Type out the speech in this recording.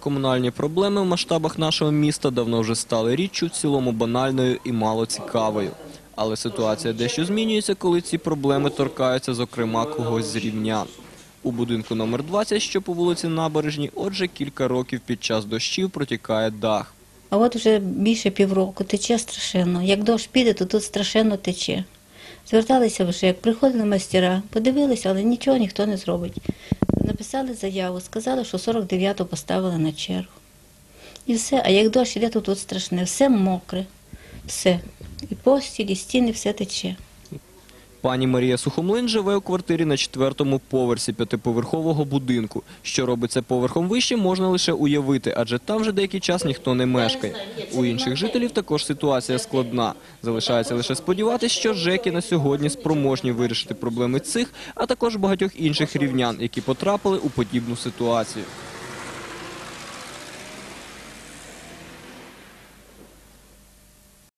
Комунальні проблеми в масштабах нашого міста давно вже стали річчю в цілому банальною і мало цікавою. Але ситуація дещо змінюється, коли ці проблеми торкаються, зокрема, когось з рівнян. У будинку номер 20, що по вулиці Набережній, отже, кілька років під час дощів протікає дах. А от вже більше півроку тече страшенно. Як дощ піде, то тут страшенно тече. Зверталися вже, як приходили майстера, подивилися, але нічого ніхто не зробить. Написали заяву, сказали, що 49-го поставили на чергу. І все. А як дощ іде, то тут страшне. Все мокре. Все. І постіль, і стіни, все тече. Пані Марія Сухомлин живе у квартирі на четвертому поверсі п'ятиповерхового будинку. Що робиться поверхом вище, можна лише уявити, адже там вже деякий час ніхто не мешкає. У інших жителів також ситуація складна. Залишається лише сподіватися, що ЖЕКи на сьогодні спроможні вирішити проблеми цих, а також багатьох інших рівнян, які потрапили у подібну ситуацію.